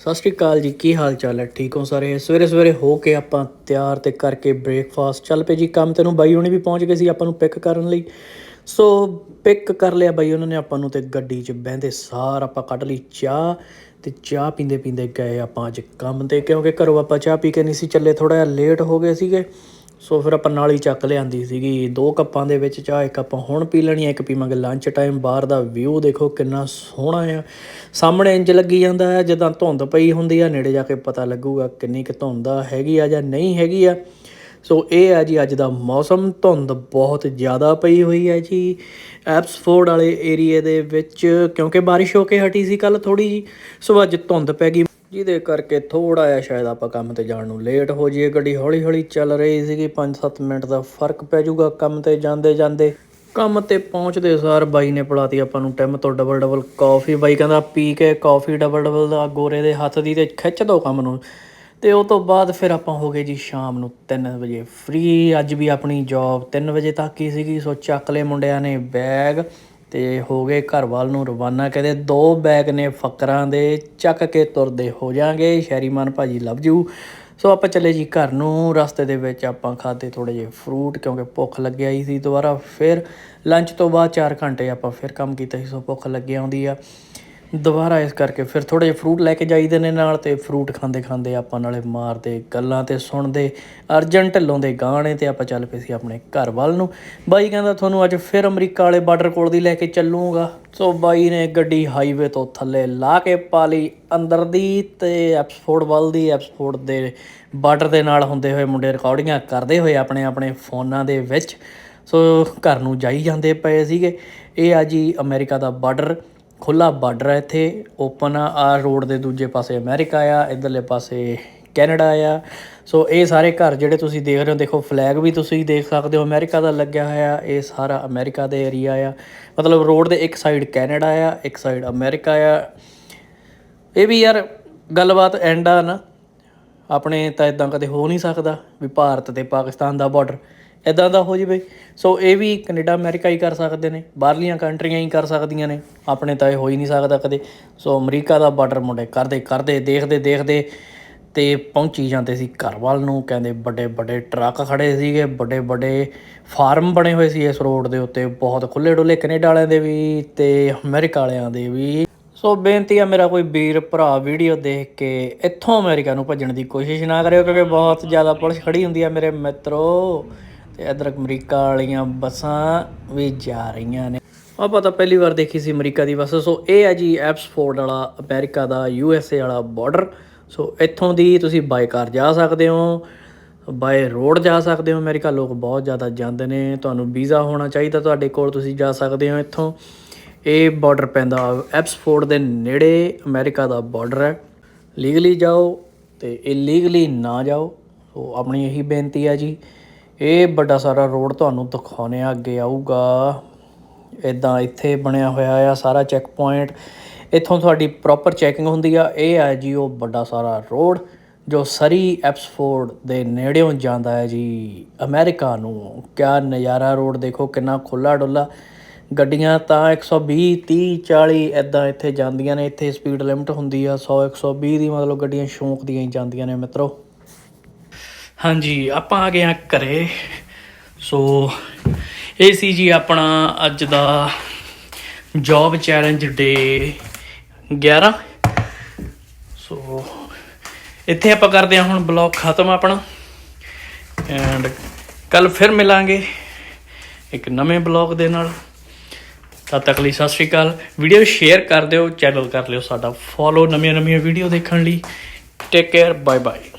ਸਤਿ ਸ਼੍ਰੀ ਅਕਾਲ ਜੀ, ਕੀ ਹਾਲ ਚਾਲ ਹੈ? ਠੀਕ ਹੋ ਸਾਰੇ? ਸਵੇਰੇ ਸਵੇਰੇ ਹੋ ਕੇ ਆਪਾਂ ਤਿਆਰ ਤੇ ਕਰਕੇ ਬ੍ਰੇਕਫਾਸਟ ਚੱਲ ਪਏ ਜੀ, ਕੰਮ ਤੈਨੂੰ ਬਾਈ ਹੁਣੇ ਵੀ ਪਹੁੰਚ ਗਏ ਸੀ ਆਪਾਂ ਨੂੰ ਪਿਕ ਕਰਨ ਲਈ। ਸੋ ਪਿਕ ਕਰ ਲਿਆ ਬਾਈ ਉਹਨਾਂ ਨੇ ਆਪਾਂ ਨੂੰ ਤੇ ਗੱਡੀ 'ਚ ਬਹਿੰਦੇ ਸਾਰ ਆਪਾਂ ਕੱਢ ਲਈ ਚਾਹ ਤੇ ਚਾਹ ਪੀਂਦੇ ਪੀਂਦੇ ਗਏ ਆਪਾਂ ਅੱਜ ਕੰਮ ਤੇ ਕਿਉਂਕਿ ਘਰੋਂ ਆਪਾਂ ਚਾਹ ਪੀ ਕੇ ਨਹੀਂ ਸੀ ਚੱਲੇ ਥੋੜਾ ਜਿਹਾ ਲੇਟ ਹੋ ਗਏ ਸੀਗੇ। ਸੋ ਫਿਰ ਆਪਾਂ ਨਾਲ ਹੀ ਚੱਕ ਲਿਆਂਦੀ ਸੀਗੀ। ਦੋ ਕੱਪਾਂ ਦੇ ਵਿੱਚ ਚਾਹ, ਇੱਕ ਆਪਾਂ ਹੁਣ ਪੀ ਲੈਣੀ ਹੈ ਇੱਕ ਪੀਵਾਂਗੇ ਲੰਚ ਟਾਈਮ ਬਾਹਰ ਦਾ ਵਿਊ ਦੇਖੋ ਕਿੰਨਾ ਸੋਹਣਾ ਆ। ਸਾਹਮਣੇ ਇੰਜ ਲੱਗੀ ਜਾਂਦਾ ਹੈ, ਜਦੋਂ ਧੁੰਦ ਪਈ ਹੁੰਦੀ ਆ, ਨੇੜੇ ਜਾ ਕੇ ਪਤਾ ਲੱਗੂਗਾ ਕਿੰਨੀ ਕੁ ਧੁੰਦ ਆ, ਹੈਗੀ ਆ ਜਾਂ ਨਹੀਂ ਹੈਗੀ ਆ। ਸੋ ਇਹ ਆ ਜੀ ਅੱਜ ਦਾ ਮੌਸਮ। ਧੁੰਦ ਬਹੁਤ ਜ਼ਿਆਦਾ ਪਈ ਹੋਈ ਹੈ ਜੀ ਐਪਸਫੋਰਡ ਵਾਲੇ ਏਰੀਏ ਦੇ ਵਿੱਚ, ਕਿਉਂਕਿ ਬਾਰਿਸ਼ ਹੋ ਕੇ ਹਟੀ ਸੀ ਕੱਲ ਥੋੜੀ ਜੀ ਸੋ ਅੱਜ ਧੁੰਦ ਪੈ ਗਈ। ਜਿਹਦੇ ਕਰਕੇ ਥੋੜਾ ਜਿਹਾ ਸ਼ਾਇਦ ਆਪਾਂ ਕੰਮ ਤੇ ਜਾਣ ਨੂੰ ਲੇਟ ਹੋ ਜਾਈਏ। ਗੱਡੀ ਹੌਲੀ ਹੌਲੀ ਚੱਲ ਰਹੀ ਸੀਗੀ। 5-7 ਮਿੰਟ ਦਾ ਫ਼ਰਕ ਪੈ ਜਾਊਗਾ ਕੰਮ ਤੇ ਜਾਂਦੇ ਜਾਂਦੇ ਕੰਮ ਤੇ ਪਹੁੰਚਦੇ ਸਾਰ ਬਾਈ ਨੇ ਪਲਾਤੀ ਆਪਾਂ ਨੂੰ ਟਿਮ ਤੋਂ ਡਬਲ ਡਬਲ ਕਾਫੀ ਬਾਈ ਕਹਿੰਦਾ, ਪੀ ਕੇ ਕਾਫੀ ਡਬਲ ਡਬਲ ਦਾ ਗੋਰੇ ਦੇ ਹੱਥ ਦੀ ਤੇ ਖਿੱਚ ਦੋ ਕੰਮ ਨੂੰ। ਤੇ ਉਹ ਤੋਂ ਬਾਅਦ ਫਿਰ ਆਪਾਂ ਹੋ ਗਏ ਜੀ ਸ਼ਾਮ ਨੂੰ 3 ਵਜੇ ਫ੍ਰੀ ਅੱਜ ਵੀ ਆਪਣੀ ਜੌਬ 3 ਵਜੇ ਤੱਕ ਹੀ ਸੀਗੀ। ਸੋ ਚੱਕ ਲਏ ਮੁੰਡਿਆਂ ਨੇ ਬੈਗ ਤੇ ਹੋ ਗਏ ਘਰ ਵੱਲ ਨੂੰ ਰਵਾਨਾ। ਕਹਿੰਦੇ ਦੋ ਬੈਗ ਨੇ ਫੱਕਰਾਂ ਦੇ, ਚੱਕ ਕੇ ਤੁਰਦੇ ਹੋ ਜਾਾਂਗੇ ਸ਼ੈਰੀਮਾਨ ਭਾਜੀ ਲੱਭ ਜੂ ਸੋ ਆਪਾਂ ਚੱਲੇ ਜੀ ਘਰ ਨੂੰ, ਰਸਤੇ ਦੇ ਵਿੱਚ ਆਪਾਂ ਖਾਦੇ ਥੋੜੇ ਜਿਹੇ ਫਰੂਟ ਕਿਉਂਕਿ ਭੁੱਖ ਲੱਗਿਆ ਹੀ ਸੀ ਦੁਬਾਰਾ ਫਿਰ ਲੰਚ ਤੋਂ ਬਾਅਦ 4 ਘੰਟੇ ਆਪਾਂ ਫਿਰ ਕੰਮ ਕੀਤਾ ਸੀ, ਸੋ ਭੁੱਖ ਲੱਗੀ ਆਉਂਦੀ ਆ। ਦੁਬਾਰਾ ਇਸ ਕਰਕੇ ਫਿਰ ਥੋੜੇ ਜਿਹੇ ਫਰੂਟ ਲੈ ਕੇ ਜਾਈਦੇ ਨੇ ਨਾਲ ਤੇ ਫਰੂਟ ਖਾਂਦੇ ਖਾਂਦੇ ਆਪਾਂ ਨਾਲੇ ਮਾਰਦੇ ਗੱਲਾਂ ਤੇ ਸੁਣਦੇ ਅਰਜਨ ਢਿੱਲੋਂ ਦੇ ਗਾਣੇ ਤੇ ਆਪਾਂ ਚੱਲ ਪਏ ਸੀ ਆਪਣੇ ਘਰ ਵੱਲ ਨੂੰ। ਬਾਈ ਕਹਿੰਦਾ, ਤੁਹਾਨੂੰ ਅੱਜ ਫਿਰ ਅਮਰੀਕਾ ਵਾਲੇ ਬਾਰਡਰ ਕੋਲ ਦੀ ਲੈ ਕੇ ਚੱਲੂਗਾ। ਸੋ ਬਾਈ ਨੇ ਗੱਡੀ ਹਾਈਵੇ ਤੋਂ ਥੱਲੇ ਲਾ ਕੇ ਪਾ ਲਈ ਅੰਦਰ ਦੀ ਤੇ ਐਪਸਫੋਰਡ ਵੱਲ ਦੀ। ਐਪਸਫੋਰਡ ਦੇ ਬਾਰਡਰ ਦੇ ਨਾਲ ਹੁੰਦੇ ਹੋਏ ਮੁੰਡੇ ਰਿਕਾਰਡਿੰਗਾਂ ਕਰਦੇ ਹੋਏ ਆਪਣੇ ਆਪਣੇ ਫੋਨਾਂ ਦੇ ਵਿੱਚ। ਸੋ ਘਰ ਨੂੰ ਜਾਈ ਜਾਂਦੇ ਪਏ ਸੀਗੇ। ਇਹ ਆ ਜੀ ਅਮਰੀਕਾ ਦਾ ਬਾਰਡਰ ਖੁੱਲਾ ਬਾਰਡਰ ਹੈ ਇੱਥੇ। ਓਪਨ ਆ ਆ ਰੋਡ ਦੇ ਦੂਜੇ ਪਾਸੇ ਅਮਰੀਕਾ ਆ, ਇਧਰਲੇ ਪਾਸੇ ਕੈਨੇਡਾ ਆ। ਸੋ ਇਹ ਸਾਰੇ ਘਰ ਜਿਹੜੇ ਤੁਸੀਂ ਦੇਖ ਰਹੇ ਹੋ, ਦੇਖੋ ਫਲੈਗ ਵੀ ਤੁਸੀਂ ਦੇਖ ਸਕਦੇ ਹੋ ਅਮਰੀਕਾ ਦਾ ਲੱਗਿਆ ਹੋਇਆ। ਇਹ ਸਾਰਾ ਅਮਰੀਕਾ ਦੇ ਏਰੀਆ ਆ। ਮਤਲਬ ਰੋਡ ਦੇ ਇੱਕ ਸਾਈਡ ਕੈਨੇਡਾ ਆ, ਇੱਕ ਸਾਈਡ ਅਮਰੀਕਾ ਆ। ਇਹ ਵੀ ਯਾਰ ਗੱਲਬਾਤ ਐਂਡ ਆ ਨਾ। ਆਪਣੇ ਤਾਂ ਇਦਾਂ ਕਦੇ ਹੋ ਨਹੀਂ ਸਕਦਾ ਵੀ ਭਾਰਤ ਤੇ ਪਾਕਿਸਤਾਨ ਦਾ ਬਾਰਡਰ ਇਦਾਂ ਦਾ ਹੋ ਜਾਵੇ ਸੋ ਇਹ ਵੀ ਕੈਨੇਡਾ, ਅਮਰੀਕਾ ਹੀ ਕਰ ਸਕਦੇ ਨੇ। ਬਾਹਰਲੀਆਂ ਕੰਟਰੀਆਂ ਹੀ ਕਰ ਸਕਦੀਆਂ ਨੇ। ਆਪਣੇ ਤਾਂ ਇਹ ਹੋ ਹੀ ਨਹੀਂ ਸਕਦਾ ਕਦੇ। ਸੋ ਅਮਰੀਕਾ ਦਾ ਬਾਰਡਰ ਮੁੰਡੇ ਕਰਦੇ ਕਰਦੇ, ਦੇਖਦੇ ਦੇਖਦੇ ਤੇ ਪਹੁੰਚੀ ਜਾਂਦੇ ਸੀ ਘਰ ਵੱਲ ਨੂੰ। ਕਹਿੰਦੇ ਵੱਡੇ ਵੱਡੇ ਟਰੱਕ ਖੜੇ ਸੀਗੇ, ਵੱਡੇ ਵੱਡੇ ਫਾਰਮ ਬਣੇ ਹੋਏ ਸੀ ਇਸ ਰੋਡ ਦੇ ਉੱਤੇ। ਬਹੁਤ ਖੁੱਲੇ ਡੁੱਲੇ ਕੈਨੇਡਾ ਵਾਲਿਆਂ ਦੇ ਵੀ ਤੇ ਅਮਰੀਕਾ ਵਾਲਿਆਂ ਦੇ ਵੀ। ਸੋ ਬੇਨਤੀ ਆ ਮੇਰਾ ਕੋਈ ਵੀਰ ਭਰਾ ਵੀਡੀਓ ਦੇਖ ਕੇ ਇੱਥੋਂ ਅਮਰੀਕਾ ਨੂੰ ਭੱਜਣ ਦੀ ਕੋਸ਼ਿਸ਼ ਨਾ ਕਰਿਓ, ਕਿਉਂਕਿ ਬਹੁਤ ਜ਼ਿਆਦਾ ਪੁਲਿਸ ਖੜੀ ਹੁੰਦੀ ਆ ਮੇਰੇ ਮਿੱਤਰੋ। ਤੇ ਇਧਰ ਅਮਰੀਕਾ ਵਾਲੀਆਂ ਬੱਸਾਂ ਵੀ ਜਾ ਰਹੀਆਂ ਨੇ। ਆਪਾਂ ਤਾਂ ਪਹਿਲੀ ਵਾਰ ਦੇਖੀ ਸੀ ਅਮਰੀਕਾ ਦੀ ਬੱਸ, ਸੋ ਇਹ ਹੈ ਜੀ ਐਪਸਫੋਰਡ ਵਾਲਾ ਅਮਰੀਕਾ ਦਾ ਯੂ ਐਸ ਏ ਵਾਲਾ ਬਾਰਡਰ। ਸੋ ਇੱਥੋਂ ਦੀ ਤੁਸੀਂ ਬਾਈ ਕਾਰ ਜਾ ਸਕਦੇ ਹੋ, ਬਾਏ ਰੋਡ ਜਾ ਸਕਦੇ ਹੋ। ਅਮਰੀਕਾ ਲੋਕ ਬਹੁਤ ਜ਼ਿਆਦਾ ਜਾਂਦੇ ਨੇ, ਤੁਹਾਨੂੰ ਵੀਜ਼ਾ ਹੋਣਾ ਚਾਹੀਦਾ ਤੁਹਾਡੇ ਕੋਲ, ਤੁਸੀਂ ਜਾ ਸਕਦੇ ਹੋ ਇੱਥੋਂ। ਇਹ ਬਾਰਡਰ ਪੈਂਦਾ ਐਪਸਫੋਰਡ ਦੇ ਨੇੜੇ ਅਮਰੀਕਾ ਦਾ ਬਾਰਡਰ ਹੈ। ਲੀਗਲੀ ਜਾਓ ਤੇ ਇਲੀਗਲੀ ਨਾ ਜਾਓ। ਸੋ ਆਪਣੀ ਇਹੀ ਬੇਨਤੀ ਹੈ ਜੀ। ਇਹ ਵੱਡਾ ਸਾਰਾ ਰੋਡ ਤੁਹਾਨੂੰ ਦਿਖਾਉਣੇ ਆ ਅੱਗੇ ਆਊਗਾ। ਇਦਾਂ ਇੱਥੇ ਬਣਿਆ ਹੋਇਆ ਆ ਸਾਰਾ ਚੈੱਕ ਪੁਆਇੰਟ ਇੱਥੋਂ ਤੁਹਾਡੀ ਪ੍ਰੋਪਰ ਚੈਕਿੰਗ ਹੁੰਦੀ ਆ। ਇਹ ਹੈ ਜੀ ਉਹ ਵੱਡਾ ਸਾਰਾ ਰੋਡ ਜੋ ਸਰੀ ਐਪਸਫੋਰਡ ਦੇ ਨੇੜਿਓਂ ਜਾਂਦਾ ਹੈ ਜੀ। ਅਮਰੀਕਾ ਨੂੰ। ਕਿਆ ਨਜ਼ਾਰਾ ਰੋਡ ਦੇਖੋ, ਕਿੰਨਾ ਖੁੱਲਾ ਡੁੱਲਾ ਗੱਡੀਆਂ ਤਾਂ 120 30 40 ਐਦਾਂ ਇੱਥੇ ਜਾਂਦੀਆਂ ਨੇ। ਇੱਥੇ ਸਪੀਡ ਲਿਮਟ ਹੁੰਦੀ ਆ। 100 120 ਦੀ ਮਤਲਬ ਗੱਡੀਆਂ ਸ਼ੌਂਕ ਦੀਆਂ ਹੀ ਜਾਂਦੀਆਂ ਨੇ ਮਿੱਤਰੋ। ਹਾਂਜੀ, ਆਪਾਂ ਆ ਗਏ ਆ ਘਰੇ। ਸੋ, ਇਹ ਸੀ ਜੀ ਆਪਣਾ ਅੱਜ ਦਾ ਜੌਬ ਚੈਲੰਜ ਡੇ 11 ਸੋ, ਇੱਥੇ ਆਪਾਂ ਕਰਦੇ ਹਾਂ ਹੁਣ ਬਲੌਗ ਖਤਮ ਆਪਣਾ। ਐਂਡ ਕੱਲ ਫਿਰ ਮਿਲਾਂਗੇ ਇੱਕ ਨਵੇਂ ਬਲੌਗ ਦੇ ਨਾਲ। ਤਦ ਤੱਕ ਲਈ ਸਤਿ ਸ਼੍ਰੀ ਅਕਾਲ। ਵੀਡੀਓ ਸ਼ੇਅਰ ਕਰ ਦਿਓ ਚੈਨਲ ਕਰ ਲਿਓ ਸਾਡਾ। ਫੋਲੋ ਨਵੀਆਂ ਨਵੀਆਂ ਵੀਡੀਓ ਦੇਖਣ ਲਈ। Take care bye bye